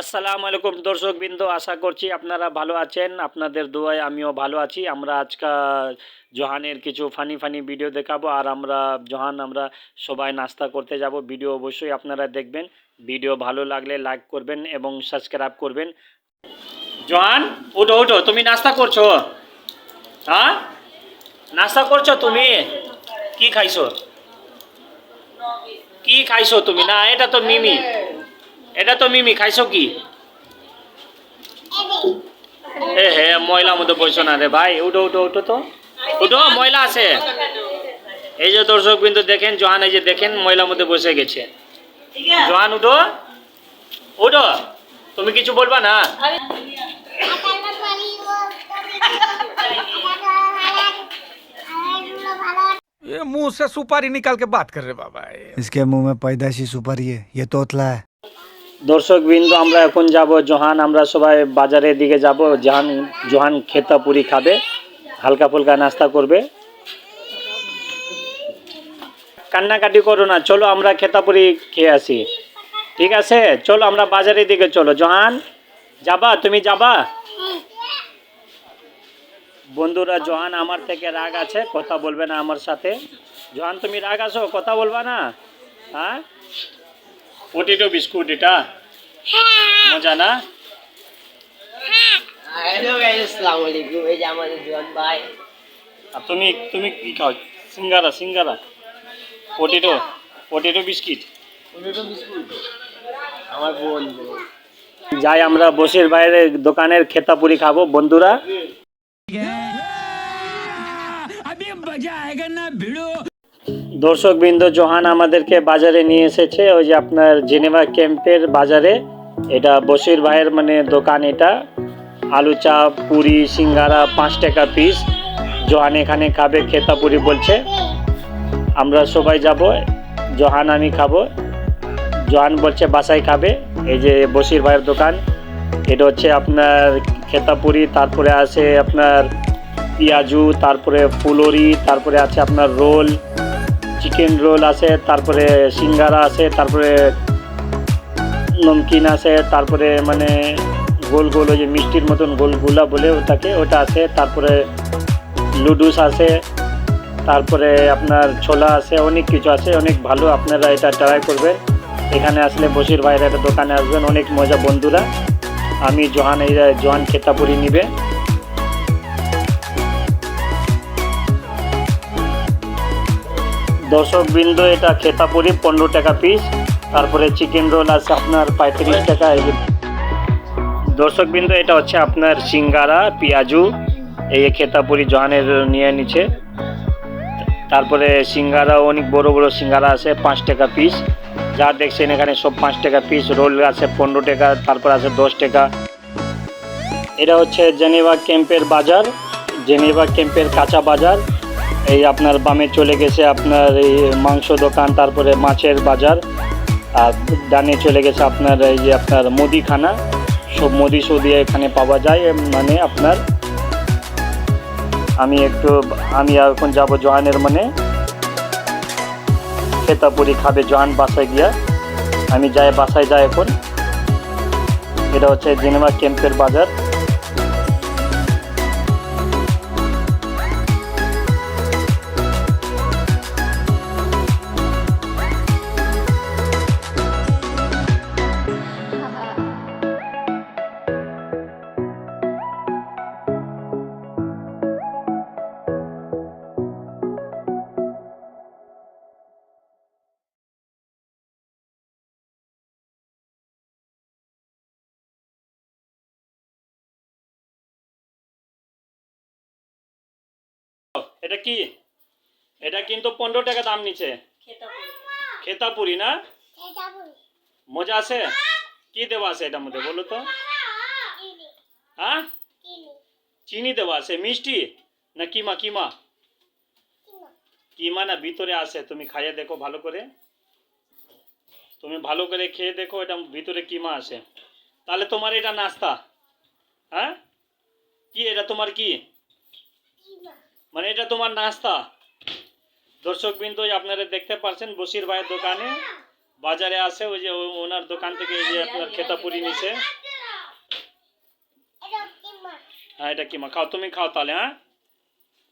আসসালামু আলাইকুম দর্শক দর্শকবৃন্দ, আশা করছি আপনারা ভালো আছেন। আপনাদের দোয়ায় আমিও ভালো আছি। আমরা আজকা জোহানের কিছু ফানি ফানি ভিডিও দেখাবো আর আমরা জোহান, আমরা সবাই নাস্তা করতে যাব। ভিডিও অবশ্যই আপনারা দেখবেন। ভিডিও ভালো লাগলে লাইক করবেন এবং সাবস্ক্রাইব করবেন। জোহান উঠো উঠো তুমি নাস্তা করছ? হ্যাঁ? নাস্তা করছ তুমি? কি খাইছো? কি খাইছো তুমি? না, এটা তো মিমি। এটা তো মিমি খাইছো কি এ হে ময়লা মধ্যে বসো না রে ভাই উঠো উঠো উঠো তো উঠো ময়লা আছে এই যে দর্শক বিন্দু দেখেন জোহান এই যে দেখেন ময়লার মধ্যে বসে গেছে জোহান উঠো উঠো তুমি কিছু বলবা না ये मुंह से सुपारी निकाल के बात कर रहे बाबा ये। इसके मुंह में पैदाशी सुपारी है ये तोतला है দর্শক বিন্দু আমরা এখন যাব জোহান, আমরা সবাই বাজারের দিকে যাব, জাহান, জোহান খেতা পুরি খাবে, হালকা ফুলকা নাস্তা করবে। কান্নাকাটি করো না, চলো আমরা খেতা খেতাপুরি খেয়ে আসি। ঠিক আছে? চলো আমরা বাজারের দিকে চলো। জোহান, যাবা? তুমি যাবা? বন্ধুরা, জোহান আমার থেকে রাগ আছে, কথা বলবে না আমার সাথে। জোহান, তুমি রাগ আছো? কথা বলবা না? হ্যাঁ? পটেটো বিস্কুট এটা? মজা না? হ্যালো গাইস আসসালামু আলাইকুম। এই যে আমাদের জোয়ান ভাই। আর তুমি তুমি কি খাও? সিঙ্গারা সিঙ্গারা। পটেটো পটেটো বিস্কিট পনেরো বিস্কুট আমার বোন যাই আমরা বসির বাইরে দোকানের খেতাপুরি খাব বন্ধুরা। দর্শক বৃন্দ জোহান আমাদেরকে বাজারে নিয়ে এসেছে। ওই যে আপনার জেনেভা ক্যাম্পের বাজারে। এটা বসির ভাইয়ের মানে দোকান এটা। আলু চাপ, পুরি, সিঙ্গারা, পাঁচ টাকা পিস জোহান এখানে খাবে খেতাপুরি বলছে। আমরা সবাই যাব, জোহান আমি খাব। জোহান বলছে, বাসায় খাবে। এই যে বসির ভাইয়ের দোকান। এটা হচ্ছে আপনার খেতাপুরি তারপরে আছে আপনার পেঁয়াজু, তারপরে ফুলরি, তারপরে আছে আপনার রোল। চিকেন রোল আছে, তারপরে সিঙ্গারা আছে, তারপরে নমকিন আছে, তারপরে মানে গোল গোল ওই যে মিষ্টির মতন গোলগুলা বলে ওটাকে, ওটা আছে, তারপরে লুডুস আছে, তারপরে আপনার ছোলা আছে, অনেক কিছু আছে, অনেক ভালো, আপনারা এটা ট্রাই করবেন। এখানে আসলে বসির বাইরে একটা দোকানে আসবেন, অনেক মজা বন্ধুরা। আমি জোহান, এই জোহান খেতাপুরি নিবে। দর্শক বিন্দু এটা খেতাপুরি পনেরো টাকা পিস তারপরে চিকেন রোল আছে আপনার পঁয়ত্রিশ টাকা। এই যে- দর্শক বিন্দু এটা হচ্ছে আপনার সিঙ্গারা, পেঁয়াজু। এই খেতাপুরি জহানের নিয়ে নিচ্ছে। তারপরে সিঙ্গারা অনেক বড় বড় সিঙ্গারা আছে, পাঁচ টাকা পিস যা দেখছেন এখানে সব পাঁচ টাকা পিস রোল আছে পনেরো টাকা, তারপর আছে দশ টাকা। এটা হচ্ছে জেনেভা ক্যাম্পের বাজার, জেনেভা ক্যাম্পের কাঁচা বাজার। এই আপনার বামে চলে গেছে আপনার এই মাংস দোকান, তারপরে মাছের বাজার, আর ডানে চলে গেছে আপনার এই যে আপনার মুদিখানা। সব মুদি সুদি এখানে পাওয়া যায় মানে আপনার। আমি একটু, আমি এখন যাব জোহানের মানে। খেতাপুরি খাবে জোহান বাসায় গিয়া। আমি যাই, বাসায় যাই এখন। এটা হচ্ছে জেনেভা ক্যাম্পের বাজার। এটা কি? এটা কিন্তু পনেরো টাকা দাম নিচ্ছে খেতাপুরি না? মজা আছে? কি দেওয়া আছে এটার মধ্যে বলো তো? হ্যাঁ? চিনি দেওয়া আছে। মিষ্টি? না কিমা কিমা? কিমা না, ভিতরে আছে। তুমি খাইয়ে দেখো ভালো করে। তুমি ভালো করে খেয়ে দেখো এটা ভিতরে কিমা আছে। তাহলে তোমার এটা নাস্তা। হ্যাঁ? কি এটা তোমার কি? মানে এটা তোমার নাস্তা। দর্শক বিন্দু আপনারা দেখতে পাচ্ছেন বসির ভাইয়ের দোকানে। বাজারে আসে ওই যে ওনার দোকান থেকে এই যে আপনার খেতাপুরি নিছে। হ্যাঁ এটা কি মা খাও, তুমি খাও তাহলে হ্যাঁ?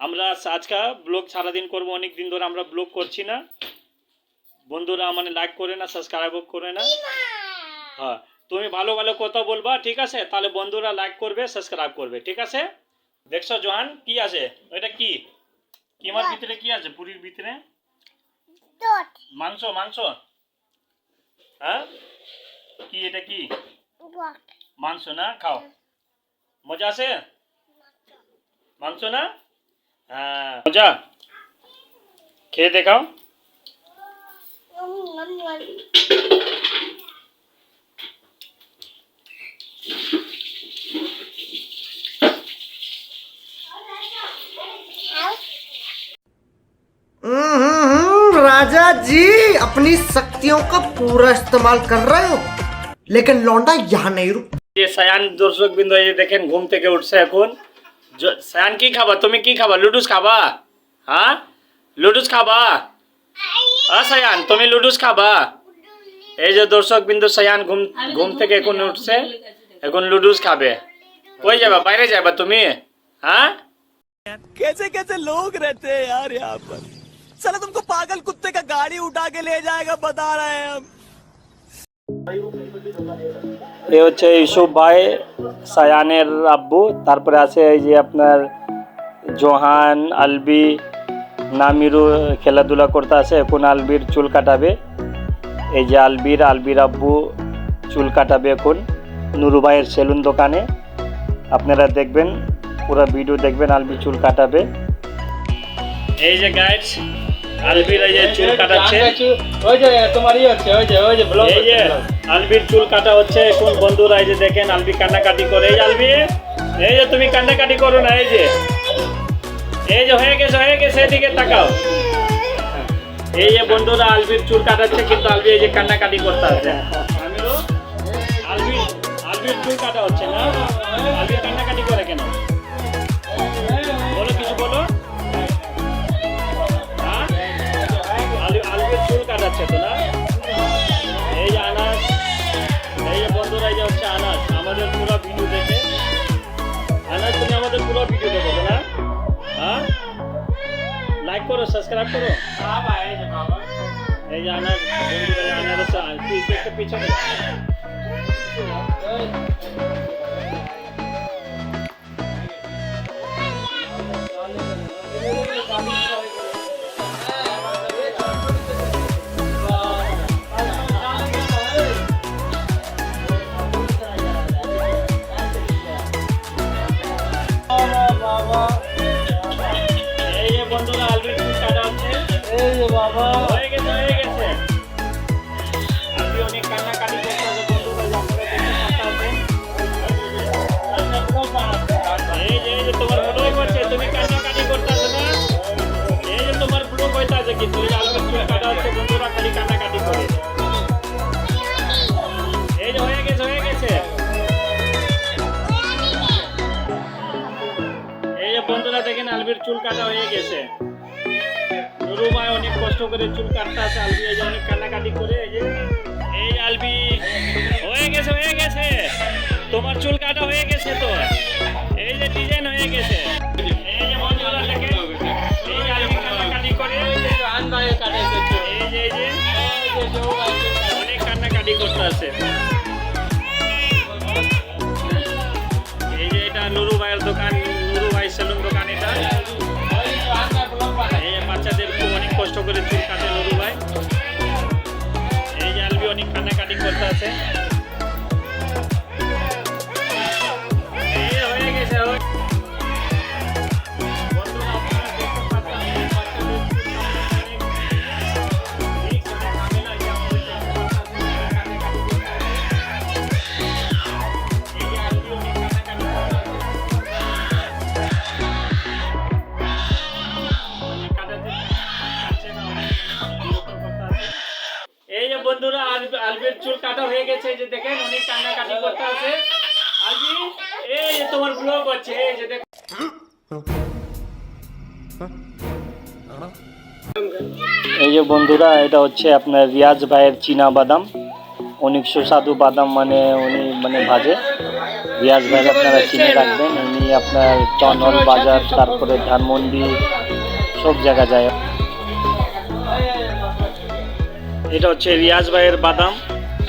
আমরা আজকে ব্লগ সারাদিন করব, অনেক দিন ধরে আমরা ব্লগ করছি না। বন্ধুরা মানে লাইক করে না সাবস্ক্রাইব করে না। হ্যাঁ তুমি ভালো ভালো কথা বলবা, ঠিক আছে? তাহলে বন্ধুরা লাইক করবে সাবস্ক্রাইব করবে, ঠিক আছে? দেখছ জোহান? কি আছে? এটা কি? কিমার ভিতরে কি আছে? পুরীর ভিতরে? মাংস মাংস? হ্যাঁ? কি এটা কি? মাংস না? খাও। মজা আছে? মাংস না? হ্যাঁ। মজা। খেয়ে দেখাও। राजा जी अपनी शक्तियों का पूरा इस्तेमाल कर रहे हो लेकिन लौंडा यहाँ नहीं रुक যে সায়ান দর্শক বিন্দু এই যে দেখেন ঘুম থেকে উঠছে এখন জ- সায়ান কি খাবা তুমি কি খাবা লুডুস খাবা হ্যাঁ লুডুস খাবা হ্যাঁ সায়ান তুমি লুডুস খাবা এই যে দর্শক বিন্দু সায়ান ঘুম ঘুম থেকে এখন উঠছে এখন লুডুস খাবে কই যাবা বাইরে যাবা তুমি হ্যাঁ कैसे कैसे लोग रहते हैं यार यहाँ पर साला तुमको पागल कुत्ते का गाड़ी उठा के ले जाएगा बता रहे हैं हम এ হচ্ছে ইউসুফ ভাই সায়ানের আব্বু তারপরে আছে এই যে আপনার জোহান আলবি নামিরু খেলাধুলা করতে আছে এখন আলবির চুল কাটাবে এই যে আলবির আলবির আব্বু চুল কাটাবে এখন নুরু ভাইয়ের সেলুন দোকানে আপনারা দেখবেন পুরো ভিডিও দেখবেন আলবি চুল কাটাবে এই যে গাইড আলবির এই যে চুল কাটাচ্ছে। ওই যে তোমার ই হচ্ছে ওই যে ওই যে ব্লগ এই যে আলবির চুল কাটা হচ্ছে এখন বন্ধুরা এই যে দেখেন আলবি কান্নাকাটি করে। এই যে আলবি এই যে তুমি কান্নাকাটি করো না এই যে। এই যে হয়ে গেছে হয়ে গেছে এদিকে তাকাও। এই যে বন্ধুরা আলবির চুল কাটাচ্ছে কিন্তু আলবি এই যে কান্নাকাটি করতে আছে আমিরও আলবি আলবির চুল কাটা হচ্ছে না? আলবি সাবস্ক্রাইব করো। এই যে আনার বন্ধুরা আনার পিছনে। বাবা। হয়ে গেছে হয়ে গেছে। অনেক কান্নাকাটি পাচ্ছেন এই যে তোমার তুমি কান্নাকাটি করতেছো না? এই যে, তোমার ব্লগ আলবির চুল কাটা হচ্ছে, বন্ধুরা খালি কান্নাকাটি করে। এই যে, হয়ে গেছে হয়ে গেছে। এই যে, বন্ধুরা দেখেন, আলবির চুল কাটা হয়ে গেছে। ভাই অনেক কষ্ট করে চুল কাটতে আছে আলবি এই যে অনেক কান্নাকাটি করে এই যে। এই আলবি হয়ে গেছে হয়ে গেছে। তোমার চুল কাটা হয়ে গেছে তো। এই যে ডিজাইন হয়ে গেছে। এই যে বন্ধুরা দেখেন এই আলবি কান্নাকাটি করে। এই যে এই যে। অনেক কান্নাকাটি করতে আছে। আছে। আলবির চুল কাটা হয়ে গেছে যে দেখেন অনেক কান্নাকাটি করতে আছে। আলবি এই যে তোমার ব্লগ হচ্ছে, এই যে দেখ এই যে বন্ধুরা, এটা হচ্ছে আপনার রিয়াজ ভাইয়ের চীনা বাদাম। অনেক সুস্বাদু বাদাম মানে উনি মানে ভাজে। রিয়াজ ভাই আপনারা চিনে রাখবেন, উনি আপনার টনল বাজার, তারপরে ধানমন্ডি, সব জায়গা যায়। এটা হচ্ছে রিয়াজ ভাইয়ের বাদাম।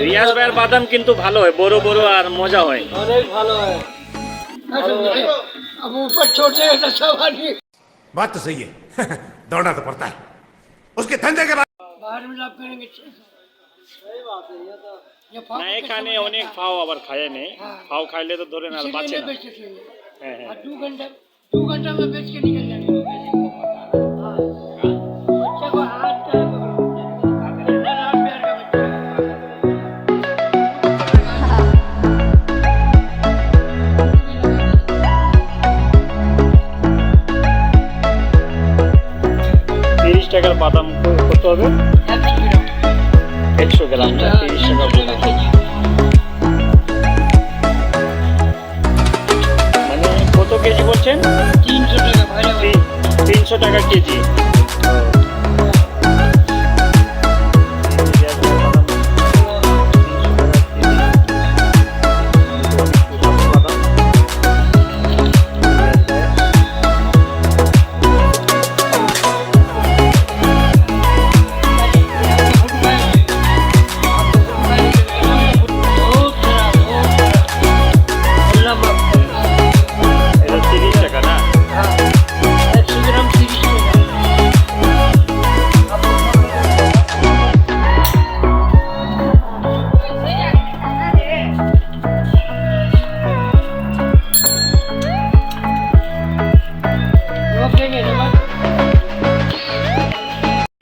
রিয়াজ ভাইয়ের বাদাম কিন্তু ভালো হয় বড় বড় আর মজা হয় অনেক ভালো হয় ना समझे? अब ऊपर छोड़ देगा तो सब आदमी बात तो सही है दौड़ना तो पड़ता है उसके धंधे के बाद बाहर में लाभ करेंगे ये फाड़ না के এখানে समझ অনেক में ফাও আবার খায় নেই ফাও খাইলে তো ধরে না আর इसीलिए বাঁচে नहीं না बेच सकते हैं। হ্যাঁ হ্যাঁ और दो घंटा दो घंटा में बेच के বাদাম কত হবে। একশো গ্রাম তিরিশ টাকা মানে কত কেজি বলছেন? তিনশো টাকা তিনশো টাকা কেজি।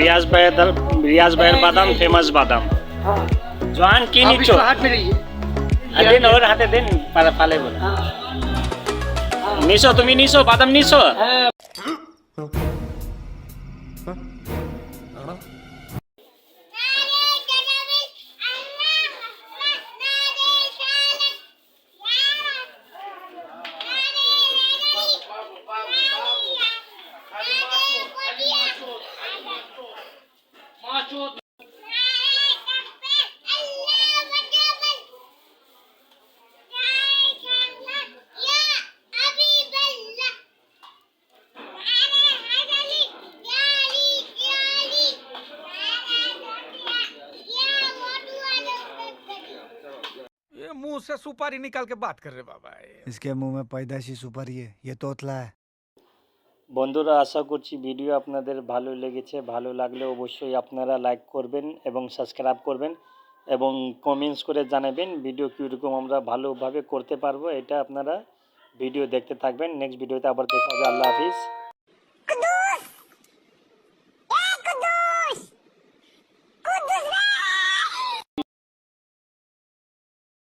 রিয়াজ ভাইয়ের রিয়াজ ভাইয়ের বাদাম ফেমাস বাদাম। জোয়ান কি নিচ্ছ? হাত মেরে দিন ওর হাতে দিন পালে বলে। নিছো তুমি নিছো বাদাম নিছো? सुपारी निकाल के बात कर रहे बाबा ये। इसके मुंह में पैदाशी सुपारी है ये तोतला है বন্ধুরা আশা করছি ভিডিও আপনাদের ভালো লেগেছে ভালো লাগলে অবশ্যই আপনারা লাইক করবেন এবং সাবস্ক্রাইব করবেন এবং কমেন্টস করে জানাবেন ভিডিও কীরকম আমরা ভালোভাবে করতে পারবো এটা আপনারা ভিডিও দেখতে থাকবেন নেক্সট ভিডিওতে আবার দেখা হবে আল্লাহ হাফিজ